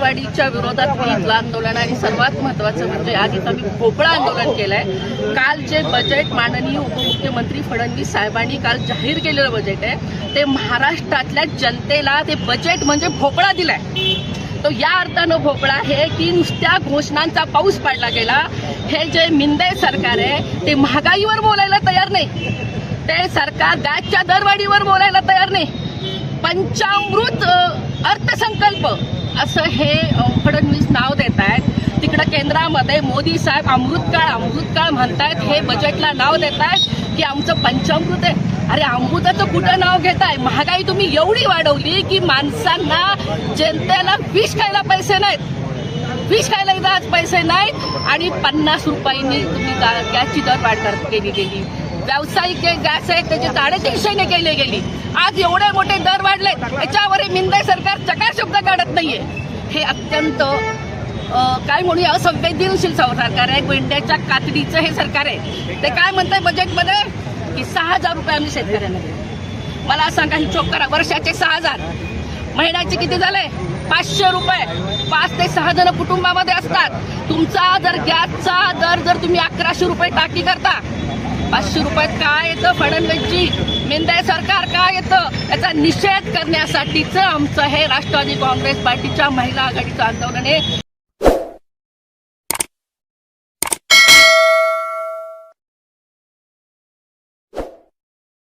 दरवाढीच्या विरोधात मी इथलं आंदोलन आणि सर्वात महत्वाचं म्हणजे आज इथं मी भोपळा आंदोलन केलंय. काल जे बजेट माननीय उपमुख्यमंत्री फडणवीस साहेबांनी काल जाहीर केलेलं बजेट आहे ते महाराष्ट्रातल्या जनतेला ते बजेट म्हणजे भोपळा दिलाय. तो या अर्थानं भोपळा आहे की नुसत्या घोषणांचा पाऊस पाडला गेला. हे जे मिंदे सरकार आहे ते महागाईवर बोलायला तयार नाही. ते सरकार गॅसच्या दरवाढीवर बोलायला तयार नाही. पंचामृत अर्थसंकल्प असं हे फडणवीस नाव देत आहेत तिकडं केंद्रामध्ये मोदी साहेब अमृतकाळ अमृतकाळ म्हणतायत हे बजेटला नाव देत आहेत की आमचं पंचामृत आहे. अरे अमृताचं कुठं नाव घेताय? महागाई तुम्ही एवढी वाढवली की माणसांना जनतेला विष खायला पैसे नाहीत. विष खायला इथं आज पैसे नाहीत आणि पन्नास रुपयांनी तुम्ही गॅसची दर वाढ कर- केली गेली. व्यावसायिक जे गॅस आहेत त्याचे साडेतीनशेने केले गेली. आज एवढे मोठे दर वाढले याच्यावर मिंदे सरकार चकार शब्द काढत नाहीये. हे अत्यंत काय म्हणूया असंवेदनशील सरकार आहे. गोंड्याच्या कातडीचं हे सरकार आहे. ते काय म्हणतंय बजेटमध्ये? की सहा हजार रुपये आम्ही शेतकऱ्यांना मला सांगा ही चोक करा. वर्षाचे सहा हजार. महिन्याचे किती झाले? पाचशे रुपये. पाच ते सहा जण कुटुंबामध्ये असतात. तुमचा जर गॅसचा दर जर तुम्ही अकराशे रुपये टाकी करता पाचशे रुपयात काय येतं? फडणवीसची मेंदाय सरकार काय येतं? याचा निषेध करण्यासाठीच आमचं हे राष्ट्रवादी काँग्रेस पार्टीच्या महिला आघाडीचं आंदोलन आहे.